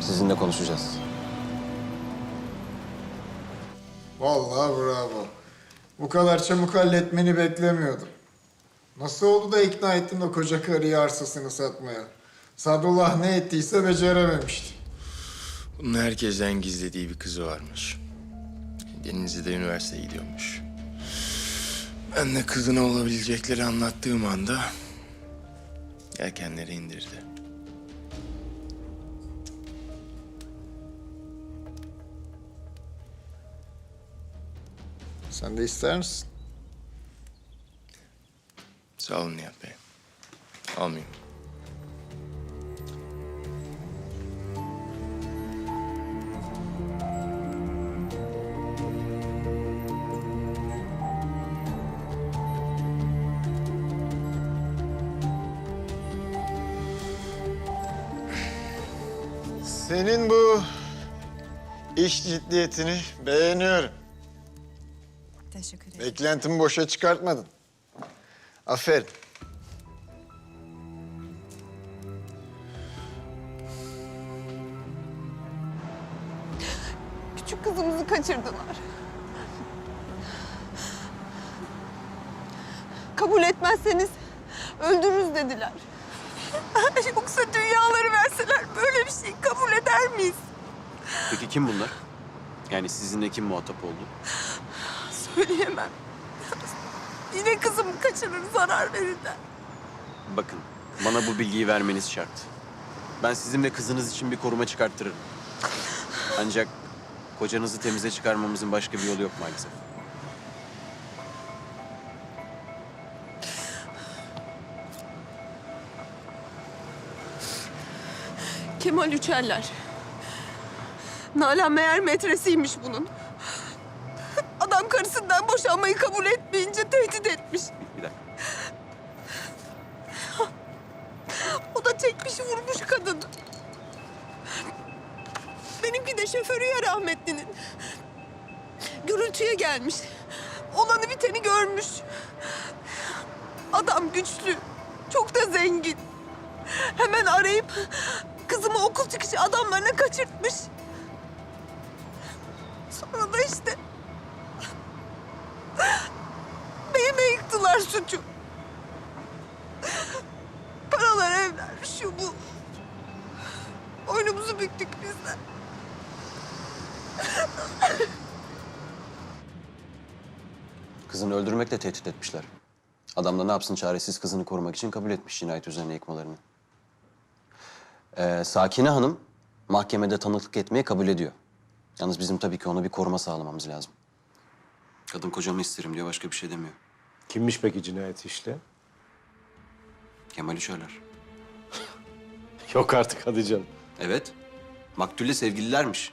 Sizinle konuşacağız. Vallahi bravo. Bu kadar çabuk halletmeni beklemiyordum. Nasıl oldu da ikna ettin o koca karıyı arsasını satmaya? Sadullah ne ettiyse becerememişti. Bunun herkesten gizlediği bir kızı varmış. Denizli'de üniversiteye gidiyormuş. Ben de kızına olabilecekleri anlattığım anda yelkenleri indirdi. Sen de ister misin? Sağ olun Nihat Bey. Almayayım. Senin bu iş ciddiyetini beğeniyorum. Teşekkür ederim. Beklentimi boşa çıkartmadın. Aferin. Küçük kızımızı kaçırdılar. Kabul etmezseniz öldürürüz dediler. Yoksa dünyaları verseler böyle bir şey kabul eder miyiz? Peki kim bunlar? Yani sizinle kim muhatap oldu? Söyleyemem. Yine kızımı kaçırır zarar verirler. Bakın, bana bu bilgiyi vermeniz şart. Ben sizin ve kızınız için bir koruma çıkarttırırım. Ancak kocanızı temize çıkarmamızın başka bir yolu yok maalesef. Kemal Üçerler. Nalan meğer metresiymiş bunun. Karısından boşanmayı kabul etmeyince tehdit etmiş. Bir dakika. O da çekmiş vurmuş kadını. Benimki de şoförü ya rahmetlinin. Gürültüye gelmiş. Olanı biteni görmüş. Adam güçlü. Çok da zengin. Hemen arayıp kızımı okul çıkışı adamlarına kaçırtmış. Sonra da yıktılar suçu. Paralar, evler, şu bu. Oyunumuzu büktük biz de. Kızını öldürmekle tehdit etmişler. Adam da ne yapsın çaresiz kızını korumak için kabul etmiş cinayet üzerine yıkmalarını. Ee, Sakine Hanım mahkemede tanıklık etmeye kabul ediyor. Yalnız bizim tabii ki ona bir koruma sağlamamız lazım. Kadın kocamı isterim diyor, başka bir şey demiyor. Kimmiş peki cinayet işle? Kemal Üçerler. Yok artık hadi canım. Evet, maktulle sevgililermiş.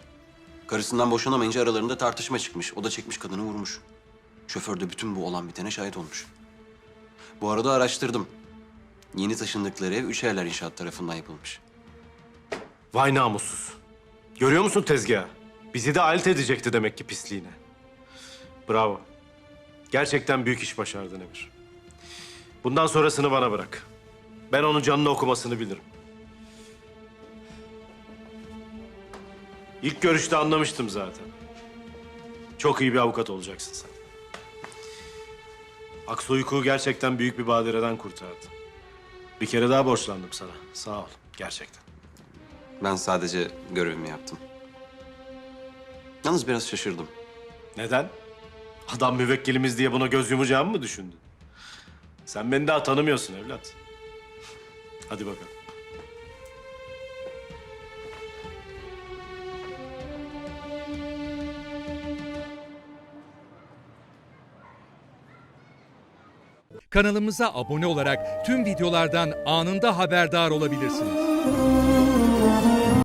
Karısından boşanamayınca aralarında tartışma çıkmış. O da çekmiş kadını vurmuş. Şoför de bütün bu olan bitene şahit olmuş. Bu arada araştırdım. Yeni taşındıkları ev Üçerler İnşaat tarafından yapılmış. Vay namussuz. Görüyor musun tezgahı? Bizi de alet edecekti demek ki pisliğine. Bravo. Gerçekten büyük iş başardın Emir. Bundan sonrasını bana bırak. Ben onun canını okumasını bilirim. İlk görüşte anlamıştım zaten. Çok iyi bir avukat olacaksın sen. Aksoy'u gerçekten büyük bir badireden kurtardı. Bir kere daha borçlandım sana. Sağ ol. Gerçekten. Ben sadece görevimi yaptım. Yalnız biraz şaşırdım. Neden? Adam müvekkilimiz diye buna göz yumacağımı mı düşündün? Sen beni daha tanımıyorsun evlat. Hadi bakalım. Kanalımıza abone olarak tüm videolardan anında haberdar olabilirsiniz.